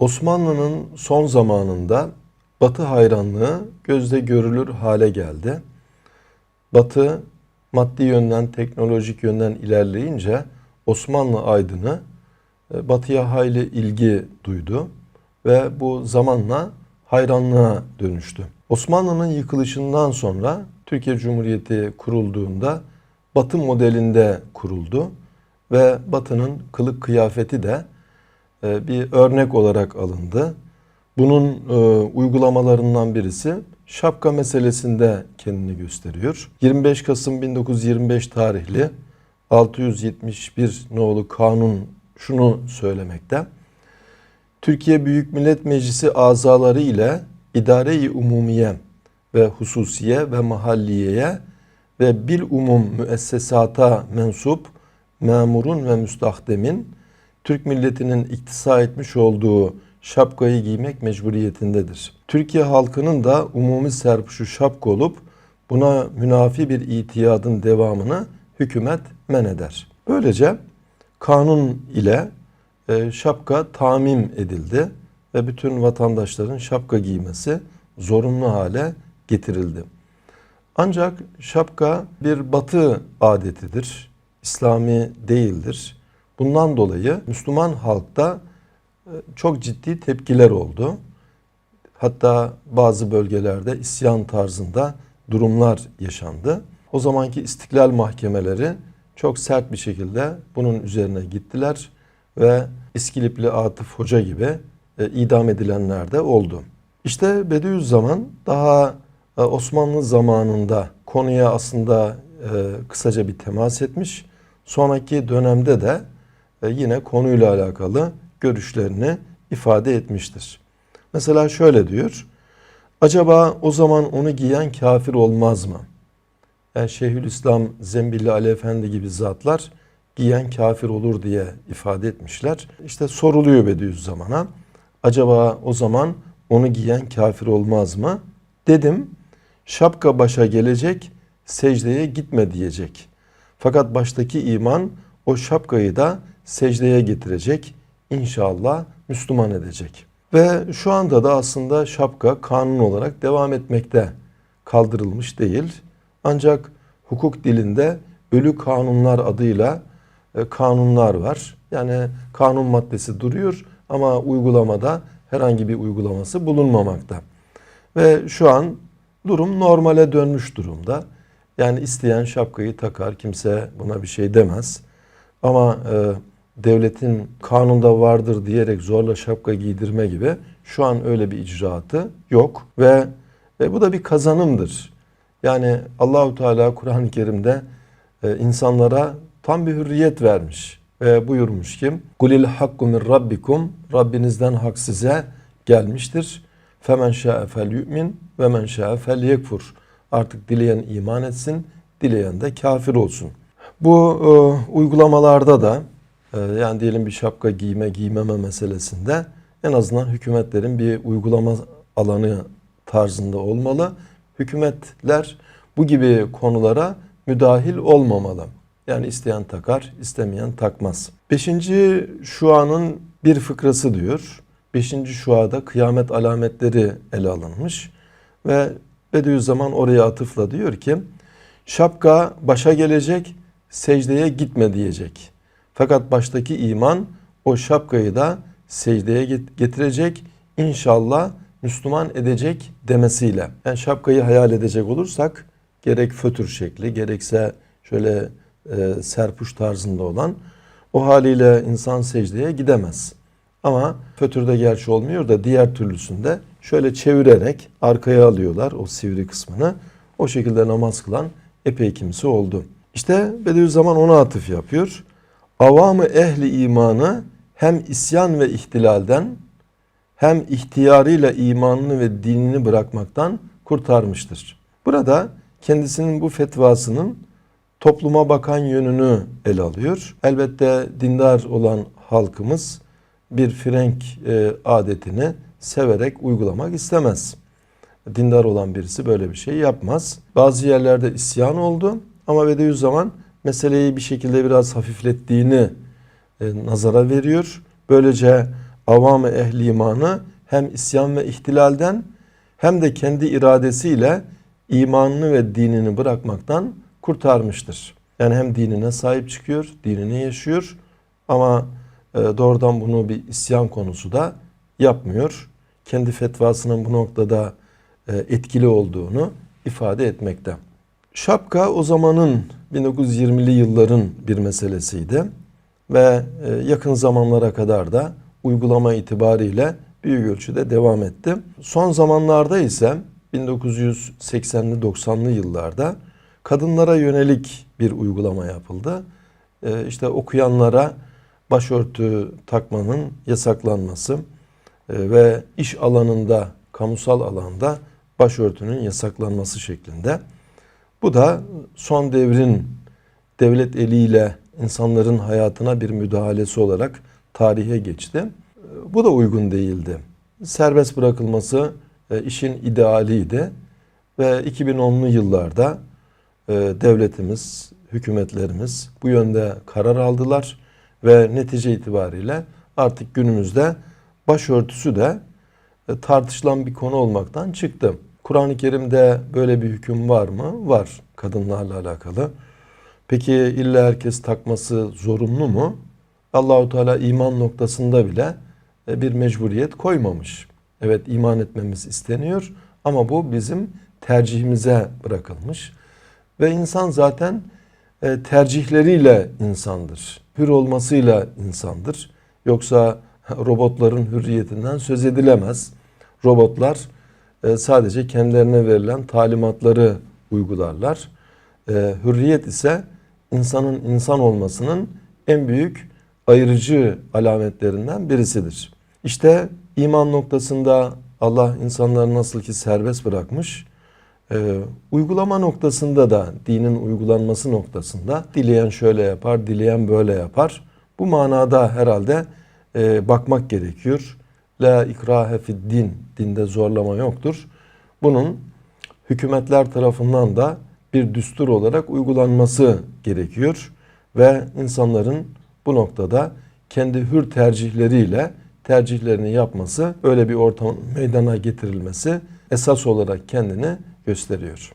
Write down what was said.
Osmanlı'nın son zamanında Batı hayranlığı gözde görülür hale geldi. Batı maddi yönden, teknolojik yönden ilerleyince Osmanlı aydını e, Batı'ya hayli ilgi duydu ve bu zamanla hayranlığa dönüştü. Osmanlı'nın yıkılışından sonra Türkiye Cumhuriyeti kurulduğunda Batı modelinde kuruldu ve Batı'nın kılık kıyafeti de bir örnek olarak alındı. Bunun e, uygulamalarından birisi şapka meselesinde kendini gösteriyor. 25 Kasım 1925 tarihli 671 nolu kanun şunu söylemekte. Türkiye Büyük Millet Meclisi azaları ile idare-i umumiye ve hususiye ve mahalliyeye ve bil umum müessesata mensup memurun ve müstahdemin Türk milletinin iktisa etmiş olduğu şapkayı giymek mecburiyetindedir. Türkiye halkının da umumi serpuşu şapka olup buna münafi bir itiyadın devamını hükümet men eder. Böylece kanun ile e, şapka tamim edildi ve bütün vatandaşların şapka giymesi zorunlu hale getirildi. Ancak şapka bir batı adetidir. İslami değildir. Bundan dolayı Müslüman halkta e, çok ciddi tepkiler oldu. Hatta bazı bölgelerde isyan tarzında durumlar yaşandı. O zamanki istiklal mahkemeleri çok sert bir şekilde bunun üzerine gittiler ve İskilipli Atıf Hoca gibi e, idam edilenler de oldu. İşte Bediüzzaman daha e, Osmanlı zamanında konuya aslında kısaca bir temas etmiş. Sonraki dönemde de yine konuyla alakalı görüşlerini ifade etmiştir. Mesela şöyle diyor. Acaba o zaman onu giyen kafir olmaz mı? Yani Şeyhülislam Zembilli Ali Efendi gibi zatlar giyen kafir olur diye ifade etmişler. İşte soruluyor Bediüzzaman'a. Acaba o zaman onu giyen kafir olmaz mı? Dedim şapka başa gelecek secdeye gitme diyecek. Fakat baştaki iman o şapkayı da secdeye getirecek. İnşallah Müslüman edecek. Ve şu anda da aslında şapka kanun olarak devam etmekte. Kaldırılmış değil. Ancak hukuk dilinde ölü kanunlar adıyla e, kanunlar var. Yani kanun maddesi duruyor ama uygulamada herhangi bir uygulaması bulunmamakta. Ve şu an durum normale dönmüş durumda. Yani isteyen şapkayı takar, kimse buna bir şey demez. Ama e, devletin kanunda vardır diyerek zorla şapka giydirme gibi şu an öyle bir icraatı yok ve, ve bu da bir kazanımdır. Yani Allahu Teala Kur'an-ı Kerim'de e, insanlara tam bir hürriyet vermiş ve buyurmuş ki Kulil hakku min rabbikum Rabbinizden hak size gelmiştir. Femen şa'e fel yu'min ve men şa'e fel yekfur. Artık dileyen iman etsin, dileyen de kafir olsun. Bu e, uygulamalarda da yani diyelim bir şapka giyme giymeme meselesinde en azından hükümetlerin bir uygulama alanı tarzında olmalı. Hükümetler bu gibi konulara müdahil olmamalı. Yani isteyen takar, istemeyen takmaz. Beşinci şuanın bir fıkrası diyor. Beşinci şuada kıyamet alametleri ele alınmış. Ve Bediüzzaman oraya atıfla diyor ki şapka başa gelecek, secdeye gitme diyecek. Fakat baştaki iman o şapkayı da secdeye getirecek, inşallah Müslüman edecek demesiyle. Yani şapkayı hayal edecek olursak gerek fötür şekli gerekse şöyle e, serpuş tarzında olan o haliyle insan secdeye gidemez. Ama fötürde gerçi olmuyor da diğer türlüsünde şöyle çevirerek arkaya alıyorlar o sivri kısmını. O şekilde namaz kılan epey kimse oldu. İşte Bediüzzaman ona atıf yapıyor. Avamı ehli imanı hem isyan ve ihtilalden hem ihtiyarıyla imanını ve dinini bırakmaktan kurtarmıştır. Burada kendisinin bu fetvasının topluma bakan yönünü ele alıyor. Elbette dindar olan halkımız bir frenk e, adetini severek uygulamak istemez. Dindar olan birisi böyle bir şey yapmaz. Bazı yerlerde isyan oldu ama Bediüzzaman meseleyi bir şekilde biraz hafiflettiğini e, nazara veriyor. Böylece avam-ı ehli imanı hem isyan ve ihtilalden hem de kendi iradesiyle imanını ve dinini bırakmaktan kurtarmıştır. Yani hem dinine sahip çıkıyor, dinini yaşıyor ama e, doğrudan bunu bir isyan konusu da yapmıyor. Kendi fetvasının bu noktada e, etkili olduğunu ifade etmekte. Şapka o zamanın 1920'li yılların bir meselesiydi ve e, yakın zamanlara kadar da uygulama itibariyle büyük ölçüde devam etti. Son zamanlarda ise 1980'li 90'lı yıllarda kadınlara yönelik bir uygulama yapıldı. E, işte okuyanlara başörtü takmanın yasaklanması e, ve iş alanında, kamusal alanda başörtünün yasaklanması şeklinde. Bu da son devrin devlet eliyle insanların hayatına bir müdahalesi olarak tarihe geçti. Bu da uygun değildi. Serbest bırakılması e, işin idealiydi ve 2010'lu yıllarda e, devletimiz, hükümetlerimiz bu yönde karar aldılar ve netice itibariyle artık günümüzde başörtüsü de e, tartışılan bir konu olmaktan çıktı. Kur'an-ı Kerim'de böyle bir hüküm var mı? Var kadınlarla alakalı. Peki illa herkes takması zorunlu mu? Allahu Teala iman noktasında bile e, bir mecburiyet koymamış. Evet iman etmemiz isteniyor ama bu bizim tercihimize bırakılmış. Ve insan zaten e, tercihleriyle insandır. Hür olmasıyla insandır. Yoksa robotların hürriyetinden söz edilemez. Robotlar e, sadece kendilerine verilen talimatları uygularlar. E, hürriyet ise insanın insan olmasının en büyük ayırıcı alametlerinden birisidir. İşte iman noktasında Allah insanları nasıl ki serbest bırakmış, e, uygulama noktasında da dinin uygulanması noktasında dileyen şöyle yapar, dileyen böyle yapar. Bu manada herhalde bakmak gerekiyor. La ikrahe fid din, dinde zorlama yoktur. Bunun hükümetler tarafından da bir düstur olarak uygulanması gerekiyor ve insanların bu noktada kendi hür tercihleriyle tercihlerini yapması, öyle bir ortam meydana getirilmesi esas olarak kendini gösteriyor.